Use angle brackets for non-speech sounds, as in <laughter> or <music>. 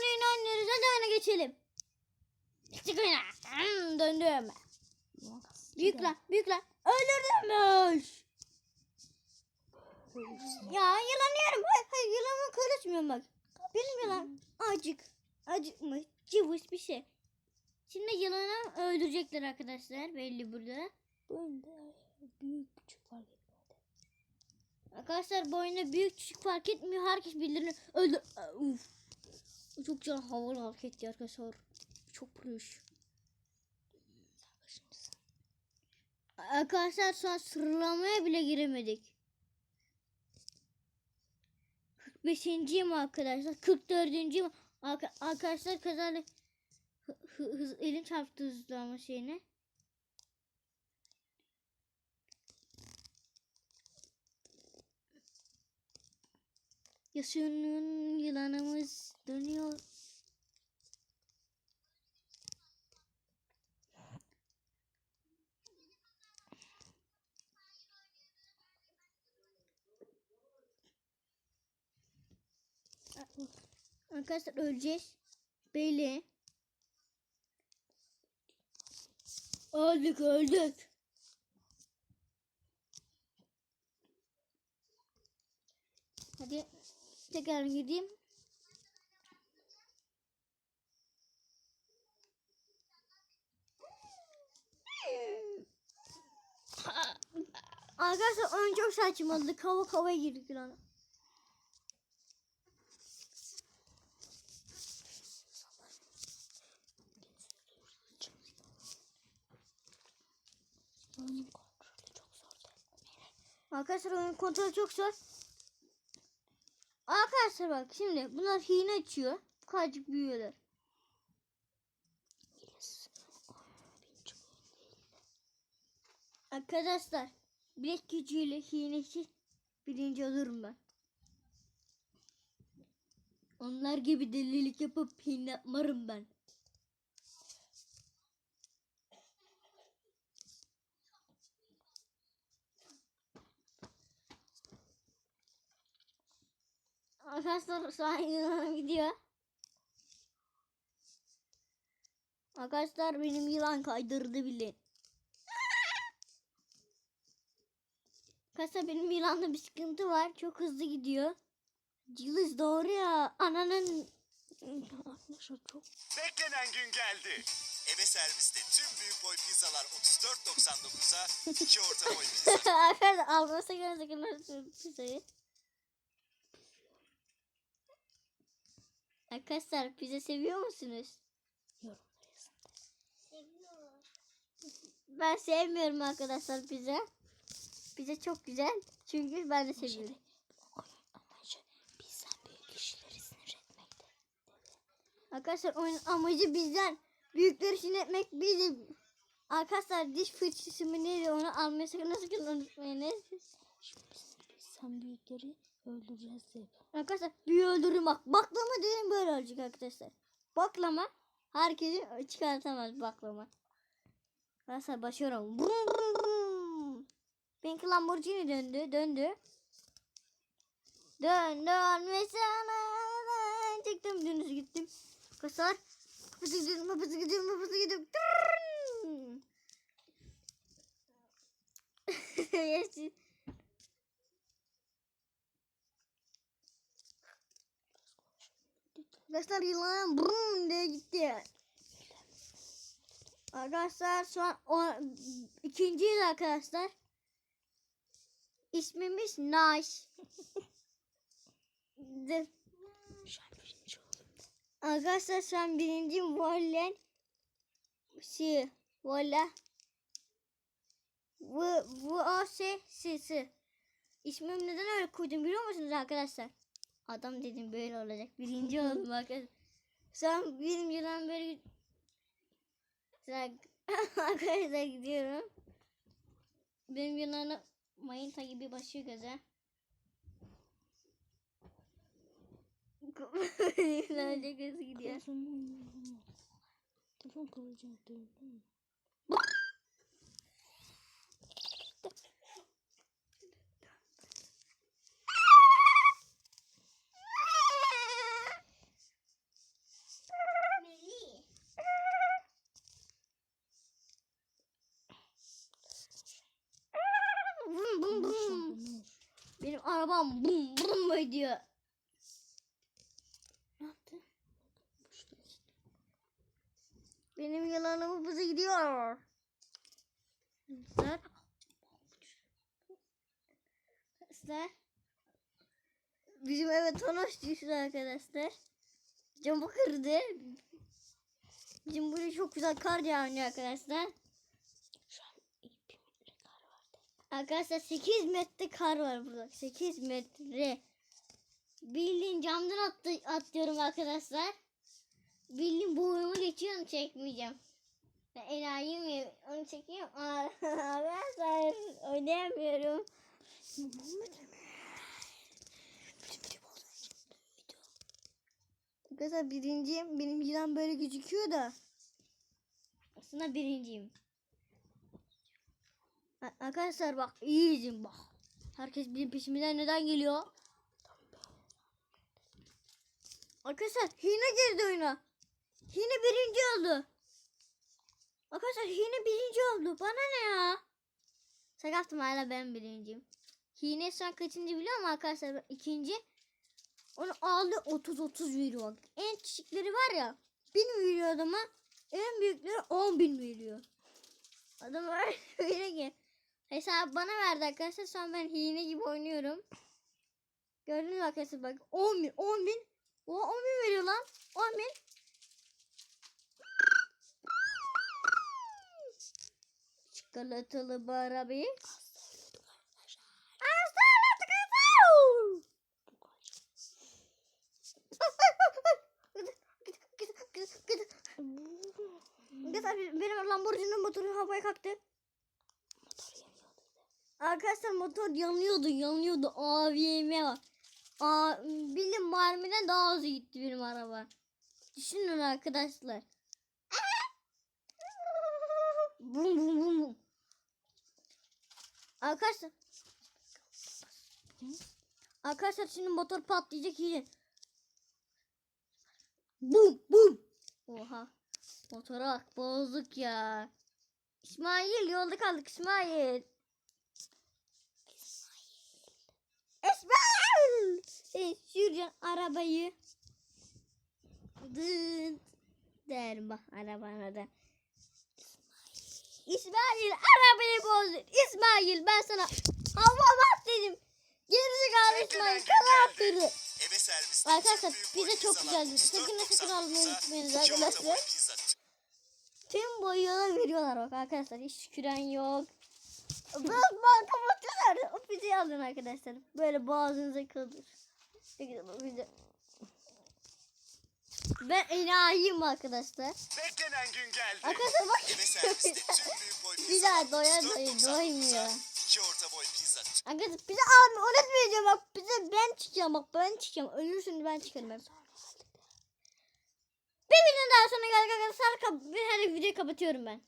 tane oyun oynuyoruz. Hadi oyuna geçelim. Çık oyuna. Hmm, döndüm. Büyük lan. Büyük lan. Öldürdümüş. Ya yılanıyorum. Hayır, hayır yılanla karışmıyorum bak. Benim yılan acık. Acıkmış. Cıvış bir şey. Şimdi yılanı öldürecekler arkadaşlar. Belli burada. Bunda büyük küçük fark etmedi. Arkadaşlar bu büyük küçük fark etmiyor. Herkes birbirini öldür... Uf çok can havalı hareketti arkadaşlar. Çok pürüş. Arkadaşlar şu an sıralamaya bile giremedik. 45. mi arkadaşlar? 44. mi? Arkadaşlar kazandı. Hız, elim çarptı hızlanma şeyine. Yaşının yılanımız Dönüyor. Arkadaşlar öleceğiz. Belli. Öldük öldük. Hadi tekrar gideyim. Arkadaşlar oyun çok saçmaladı. Kava kava girdik lan. Arkadaşlar oyun kontrolü çok zor. Arkadaşlar bak şimdi bunlar hile açıyor. Kaçık büyüyorlar. Arkadaşlar bilek gücüyle hilesiz birinci olurum ben. Onlar gibi delilik yapıp pinatmarım ben. Arkadaşlar sahiline gidiyor. Arkadaşlar benim yılan kaydırdı bile. Arkadaşlar benim İran'da bir sıkıntı var. Çok hızlı gidiyor. Yıldız doğru ya. Ananın... Çok... Beklenen gün geldi. Eve serviste tüm büyük boy pizzalar 34.99'a, iki orta boy pizza. <laughs> Arkadaşlar almasa gerçekten pizzayı. Arkadaşlar pizza seviyor musunuz? Yorumlara yazın. Seviyorum. Ben sevmiyorum arkadaşlar pizza. Pizza çok güzel. Çünkü ben de şey seviyorum. Amacı bizden büyük sinir etmekti. Arkadaşlar oyunun amacı bizden büyükleri sinir etmek bizim. Arkadaşlar diş fırçası mı neydi onu almayı sakın sakın unutmayınız. Sen büyükleri öldüreceğiz hep. Arkadaşlar büyü öldürürüm bak. Baklama dedim böyle olacak arkadaşlar. Baklama herkesi çıkartamaz baklama. Arkadaşlar başlıyorum. Brum brum. Benimki Lamborghini döndü. Döndü. Dön dönme sana. Çıktım dümdüz gittim. Kasar. Pısı gidiyorum, pısı gidiyorum, pısı gidiyorum. Yeşil. Arkadaşlar yılan brum diye gitti. Arkadaşlar şu an o, ikinciyiz arkadaşlar. İsmimiz Naş. Şu an birinci oldum. Arkadaşlar şu birinci vollen şey volla bu bu o şey sesi. İsmim neden öyle koydum biliyor musunuz arkadaşlar? Adam dedim böyle olacak. Birinci oldum arkadaşlar. Şu an birinciden böyle arkadaşlar gidiyorum. Benim yanına mayınta gibi başıyor göze. Yunanca <laughs> gözü gidiyor. Telefon kılacak diyorum. Bam bum bum ediyor. Ne yaptı? Benim yılanım hızlı gidiyor. Arkadaşlar. Arkadaşlar. Bizim eve Tonos düştü arkadaşlar. Camı kırdı. Bizim burada çok güzel kar yağıyor arkadaşlar. Şu an bir metre kar vardı. Arkadaşlar 8 metre kar var burada. 8 metre. Bildiğin camdan attı, atlıyorum arkadaşlar. Bildiğin boyumu geçiyorum çekmeyeceğim. Ben enayi mi? Onu çekeyim. <laughs> Arkadaşlar oynayamıyorum. Arkadaşlar birinciyim. Birinciden böyle gözüküyor da. Aslında birinciyim. Arkadaşlar bak iyi izin bak. Herkes bizim peşimizden neden geliyor? Arkadaşlar Hine girdi oyuna. Hine birinci oldu. Arkadaşlar Hine birinci oldu. Bana ne ya? Şaka yaptım hala ben birinciyim. Hine şu an kaçıncı biliyor musun arkadaşlar? İkinci. Onu aldı 30-30 veriyor. En küçükleri var ya 1000 veriyor adama. En büyükleri 10 bin veriyor. Adam <laughs> öyle ki. Hesabı bana verdi arkadaşlar. Şu an ben hile gibi oynuyorum. Gördünüz mü arkadaşlar bak 10 bin 10 bin. O 10 bin veriyor lan. 10 bin. Çikolatalı barabi. Benim Lamborghini motoru havaya kalktı. Arkadaşlar motor yanıyordu yanıyordu. AVM var. Aa, bildiğin mermiden daha hızlı gitti benim araba. Düşünün arkadaşlar. bum bum bum bum. Arkadaşlar. Arkadaşlar şimdi motor patlayacak iyice. Bum bum. Oha. Motora bak bozduk ya. İsmail yolda kaldık İsmail. İsmail. Sen süreceksin arabayı. Dıt. Bak arabana da. İsmail arabayı bozdun. İsmail ben sana hava bak dedim. İsmail gün geldi. yaptırdı. Eve serviste Arkadaşlar, boy çok pizzalar güzeldi. Sakın sakın 34.99'a, almayı unutmayınız arkadaşlar. Tüm boyuna veriyorlar bak arkadaşlar. Hiç küren yok. Biraz bal kapatıyorlar. O pizzayı alın arkadaşlar. Böyle boğazınıza kalır. Ben enayiyim arkadaşlar. Beklenen gün geldi. Arkadaşlar bak. <laughs> Bir daha doya doya 34.99'a, doymuyor. iki orta boy pizza. Arkadaşlar pizza almayı unutmayacağım bak. Pizza ben çıkacağım bak ben çıkacağım. Ölürsün ben çıkarım hep. Bir video daha sonra geldik arkadaşlar. Bir her videoyu kapatıyorum ben.